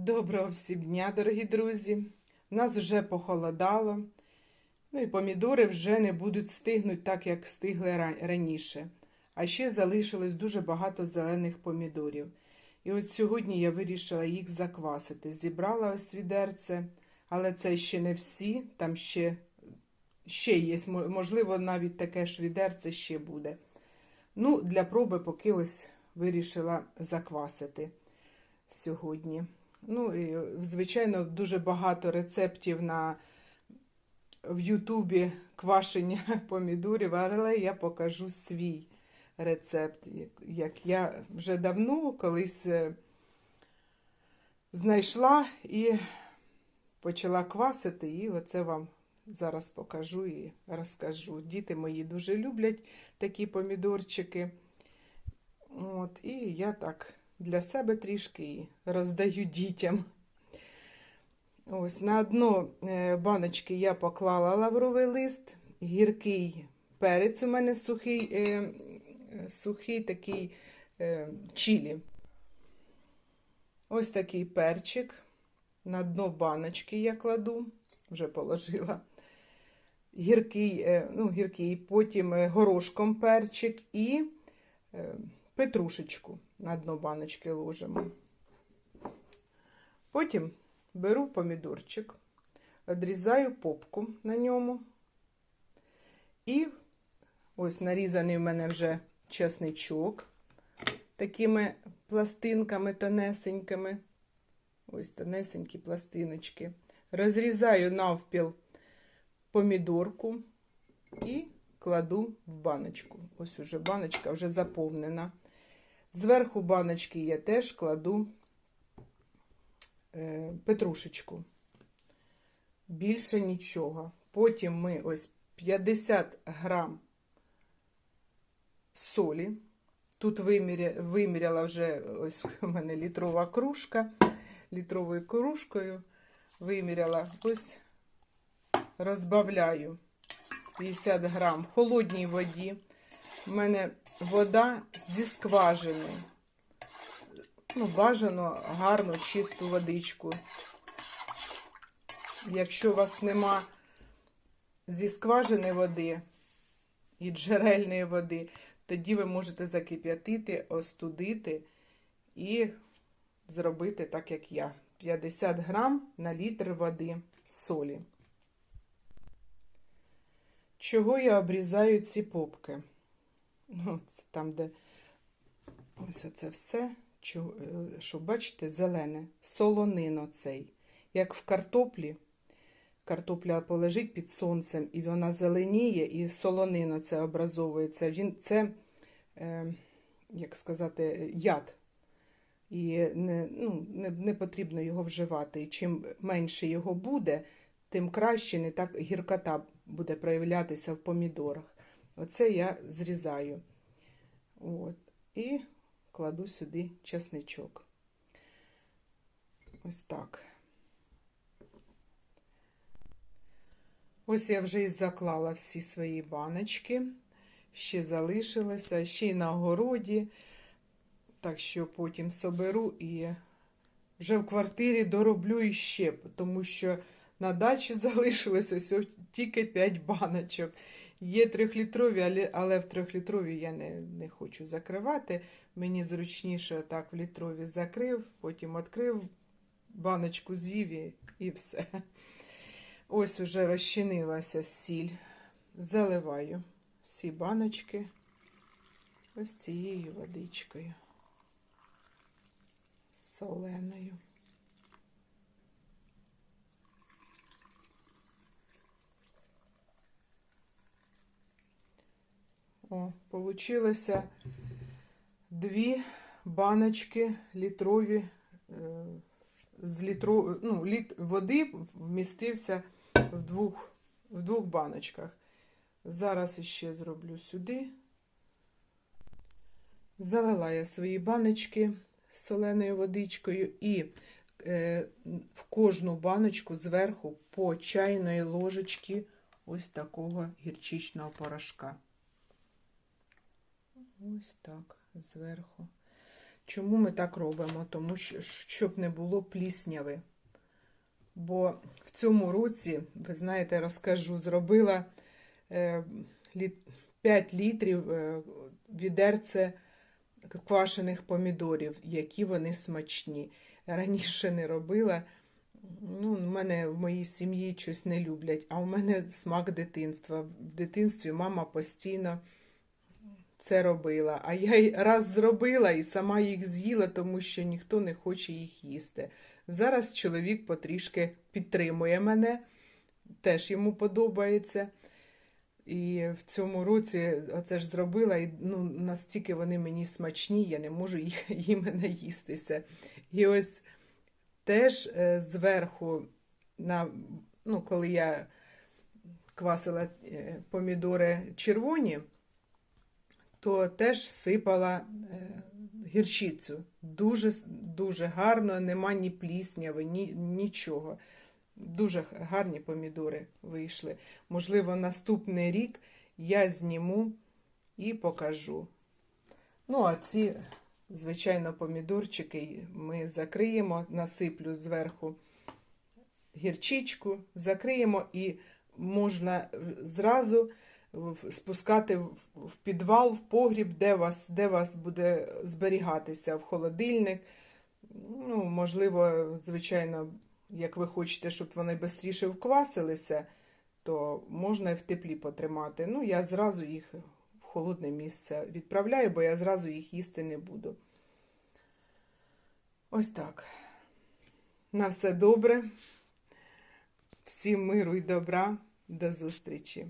Доброго всім дня, дорогі друзі. Нас вже похолодало. Ну і помідори вже не будуть стигнути так, як стигли раніше. А ще залишилось дуже багато зелених помідорів. І от сьогодні я вирішила їх заквасити. Зібрала ось відерце, але це ще не всі, там ще, ще є, можливо, навіть таке ж відерце ще буде. Ну, для проби поки ось вирішила заквасити сьогодні. Ну, і, звичайно, дуже багато рецептів на в Ютубі квашення помідорів, але я покажу свій рецепт, як, я вже давно колись е, знайшла і почала квасити, і оце вам зараз покажу і розкажу. Діти мої дуже люблять такі помідорчики. От, і я так для себе трішки роздаю дітям. Ось на дно е, баночки я поклала лавровий лист, гіркий перець у мене сухий, е, сухий такий е, чилі. Ось такий перчик. На дно баночки я кладу, вже положила. Гіркий, е, ну, гіркий, потім е, горошком перчик і е, петрушечку на дно баночки ложимо. Потім беру помідорчик, відрізаю попку на ньому. І ось нарізаний в мене вже чесничок такими пластинками тонесенькими. Ось тонесенькі пластиночки. Розрізаю навпіл помідорку і кладу в баночку. Ось уже баночка вже заповнена. Зверху баночки я теж кладу е, петрушечку. Більше нічого. Потім ми ось 50 грам солі. Тут виміряла вже ось у мене літрова кружка. Літровою кружкою виміряла, ось розбавляю 50 грам холодній воді. У мене вода зі скважини. Ну, бажано гарну, чисту водичку. Якщо у вас нема зі скважини води і джерельної води, тоді ви можете закип'ятити, остудити і зробити так, як я. 50 грам на літр води солі. Чого я обрізаю ці попки? Ну, це там, де ось оце все, е, що бачите, зелене, солонин оцей. Як в картоплі, картопля полежить під сонцем, і вона зеленіє, і солонин це образовується. Він, це, е, як сказати, яд. І не, ну, не, не потрібно його вживати. І чим менше його буде, тим краще не так гіркота буде проявлятися в помідорах. Оце я зрізаю. От. І кладу сюди чесничок. Ось так. Ось я вже і заклала всі свої баночки. Ще залишилося, ще й на огороді. Так що потім соберу і вже в квартирі дороблю іще, тому що на дачі залишилось ось ось тільки 5 баночок. Є трьохлітрові, але, але в трьохлітрові я не, не хочу закривати. Мені зручніше так в літрові закрив, потім відкрив баночку з'їв і, і все. Ось уже розчинилася сіль. Заливаю всі баночки ось цією водичкою соленою. О, получилося дві баночки літрові е, з літро, ну, літ води вмістився в двох, в двох баночках. Зараз іще зроблю сюди. Залила я свої баночки соленою водичкою і е, в кожну баночку зверху по чайної ложечки ось такого гірчичного порошка. Ось так, зверху. Чому ми так робимо? Тому що щоб не було плісняви. Бо в цьому році, ви знаєте, розкажу, зробила е, літ, 5 літрів е, відерце квашених помідорів, які вони смачні. Раніше не робила. Ну, в мене в моїй сім'ї щось не люблять, а у мене смак дитинства. В дитинстві мама постійно це робила. А я раз зробила і сама їх з'їла, тому що ніхто не хоче їх їсти. Зараз чоловік потрішки підтримує мене, теж йому подобається. І в цьому році оце ж зробила, і ну, настільки вони мені смачні, я не можу їх, їми наїстися. І ось теж е, зверху, на, ну, коли я квасила е, помідори червоні, то теж сипала е, гірчицю. Дуже, дуже гарно, нема ні плісняви, ні, нічого. Дуже гарні помідори вийшли. Можливо, наступний рік я зніму і покажу. Ну, а ці, звичайно, помідорчики ми закриємо, насиплю зверху гірчичку, закриємо і можна зразу спускати в підвал, в погріб, де вас, де вас буде зберігатися, в холодильник. Ну, можливо, звичайно, як ви хочете, щоб вони швидше вквасилися, то можна і в теплі потримати. Ну, я зразу їх в холодне місце відправляю, бо я зразу їх їсти не буду. Ось так. На все добре. Всім миру і добра. До зустрічі!